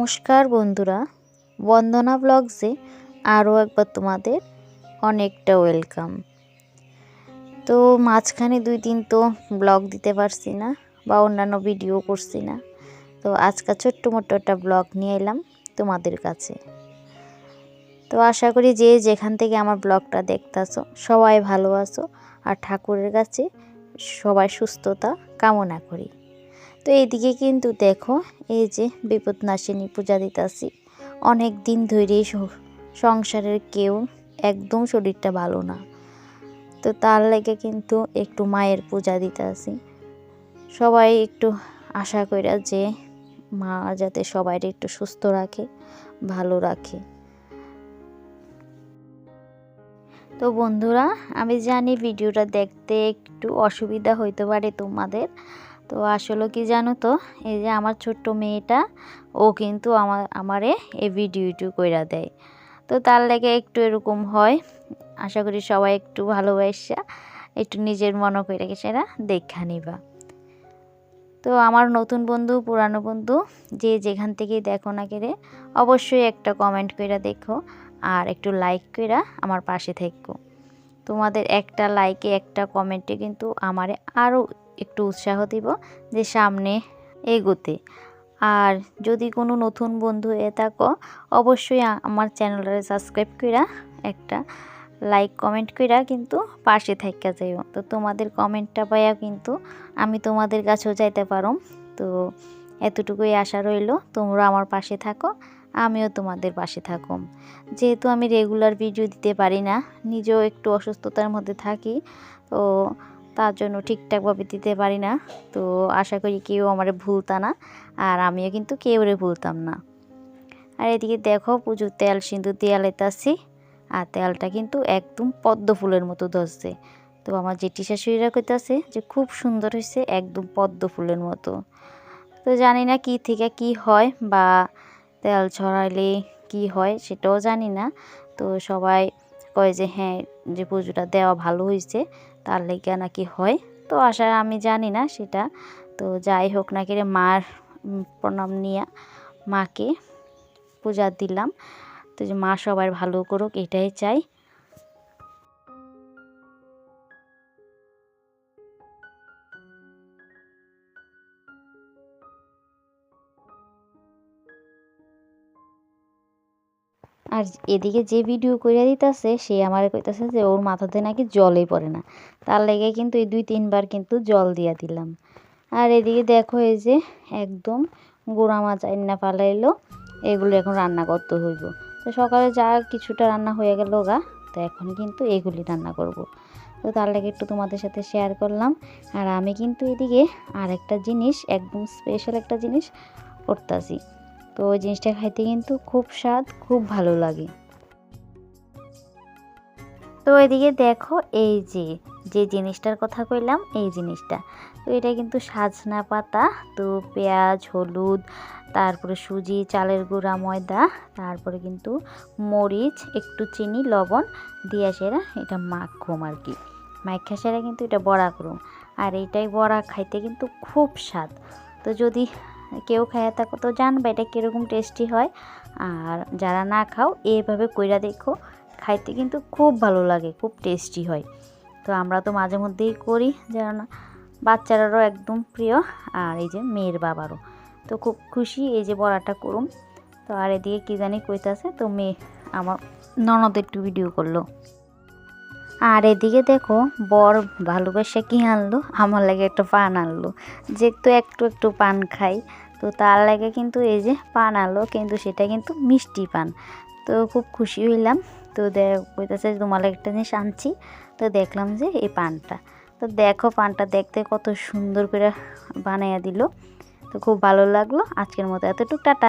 নমস্কার বন্ধুরা, বন্দনা ব্লগসে আরও একবার তোমাদের অনেকটা ওয়েলকাম। তো মাঝখানে দুই দিন তো ব্লগ দিতে পারছি না বা অন্যান্য ভিডিও করছি না, তো আজকে ছোট্ট মোটো একটা ব্লগ নিয়ে এলাম তোমাদের কাছে। তো আশা করি যে যেখান থেকে আমার ব্লগটা দেখতেছো, সবাই ভালো আছো আর ঠাকুরের কাছে সবাই সুস্থতা কামনা করি। তো এইদিকে কিন্তু দেখো, এই যে বিপদ বিপদনাশিনী পূজা দিতেছি। অনেক দিন ধরেই সংসারের কেউ একদম শরীরটা ভালো না। তো তার লেগে কিন্তু একটু মায়ের পূজা দিতে আসি সবাই একটু আশা কইরা যে মা যাতে সবাই একটু সুস্থ রাখে, ভালো রাখে। তো বন্ধুরা, আমি জানি ভিডিওটা দেখতে একটু অসুবিধা হইতে পারে তোমাদের। তো আসলে কি জানো তো? এই যে আমার ছোট্ট মেয়েটা, ও কিন্তু আমার আমারে এই ভিডিওটু কইরা দেয়। তো তার লেগে একটু এরকম হয়। আশা করি সবাই একটু ভালোবাসা, একটু নিজের মনে করে সেটা দেখা নিবা। তো আমার নতুন বন্ধু, পুরানো বন্ধু, যে যেখান থেকেই দেখো না কেড়ে অবশ্যই একটা কমেন্ট করে দেখো আর একটু লাইক করে আমার পাশে থেকো। তোমাদের একটা লাইকে একটা কমেন্টে কিন্তু আমারে আরও একটু উৎসাহ দিব যে সামনে এগোতে। আর যদি কোনো নতুন বন্ধু এ থাকো, অবশ্যই আমার চ্যানেলটা সাবস্ক্রাইব করা একটা লাইক, কমেন্ট কইরা কিন্তু পাশে থাকা যাইও। তো তোমাদের কমেন্টটা পাইয়া কিন্তু আমি তোমাদের কাছেও যাইতে পারম। তো এতটুকুই আশা রইল, তোমরা আমার পাশে থাকো, আমিও তোমাদের পাশে থাকুম। যেহেতু আমি রেগুলার ভিডিও দিতে পারি না, নিজেও একটু অসুস্থতার মধ্যে থাকি, তো তার জন্য ঠিকঠাকভাবে দিতে পারি না। তো আশা করি কেউ আমার ভুলতা না, আর আমিও কিন্তু কেউরে ভুলতাম না। আর এদিকে দেখো পুজোর তেল, সিঁদুর দিয়ে লেতাছি আর তেলটা কিন্তু একদম পদ্ম ফুলের মতো ধরছে। তো আমার জেঠি শাশুড়িরা কইতাছে যে, খুব সুন্দর হয়েছে একদম পদ্ম ফুলের মতো। তো জানি না কি থেকে কি হয় বা তেল ছড়াইলে কি হয় সেটাও জানি না। তো সবাই কয় যে হ্যাঁ যে পুজোটা দেওয়া ভালো হয়েছে তার লেগে নাকি হয়? তো আশা আমি জানি না সেটা। তো যাই হোক না রে মার প্রণাম নিয়ে মাকে পূজা দিলাম। তো যে মা সবার ভালো করুক, এটাই চাই। আর এদিকে যে ভিডিও কইরা দিতেছে, সে আমার কইতাছে যে ওর মাথাতে নাকি জলই পড়ে না। তার লেগে কিন্তু এই দুই তিনবার কিন্তু জল দিয়া দিলাম। আর এদিকে দেখো এই যে একদম গোড়া মাছ আইনা পালাইলো এগুলো এখন রান্না করতে হইব। তো সকালে যা কিছুটা রান্না হয়ে গেল গা, তো এখন কিন্তু এগুলি রান্না করব। তো তার লাগে একটু তোমাদের সাথে শেয়ার করলাম। আর আমি কিন্তু এদিকে আর একটা জিনিস, একদম স্পেশাল একটা জিনিস করতেছি। তো ওই জিনিসটা খাইতে কিন্তু খুব স্বাদ, খুব ভালো লাগে। তো এদিকে দেখো এই যে যে জিনিসটার কথা কইলাম, এই জিনিসটা। তো এটা কিন্তু সাজনা পাতা, তো পেঁয়াজ, হলুদ, তারপরে সুজি, চালের গুঁড়া, ময়দা, তারপরে কিন্তু মরিচ, একটু চিনি, লবণ দিয়ে সেরা এটা মাখুম আর কি। মাখা সেরা কিন্তু এটা বড়া করুম। আর এইটাই বড়া খাইতে কিন্তু খুব স্বাদ। তো যদি কেউ খাইয়া থাকো তো জানবে এটা কীরকম টেস্টি হয়। আর যারা না খাও, এইভাবে কইরা দেখো, খাইতে কিন্তু খুব ভালো লাগে, খুব টেস্টি হয়। তো আমরা তো মাঝে মধ্যেই করি যেন বাচ্চারারও একদম প্রিয়, আর এই যে মেয়ের বাবারও। তো খুব খুশি এই যে বড়াটা করুম তো আর এদিকে কী জানি কইতাছে, তো মেয়ে আমার ননদ একটু ভিডিও করল। আর এদিকে দেখো, বর ভালোবাসা কি আনলো, আমার লাগে একটা পান আনলো। যেহেতু একটু একটু পান খাই তো তার লাগে কিন্তু এই যে পান আলো, কিন্তু সেটা কিন্তু মিষ্টি পান। তো খুব খুশি হইলাম। তো দেখ তোমার একটা জিনিস আনছি। তো দেখলাম যে এই পানটা। তো দেখো পানটা দেখতে কত সুন্দর করে বানাইয়া দিল। তো খুব ভালো লাগল। আজকের মতো এতটুক, টাটা।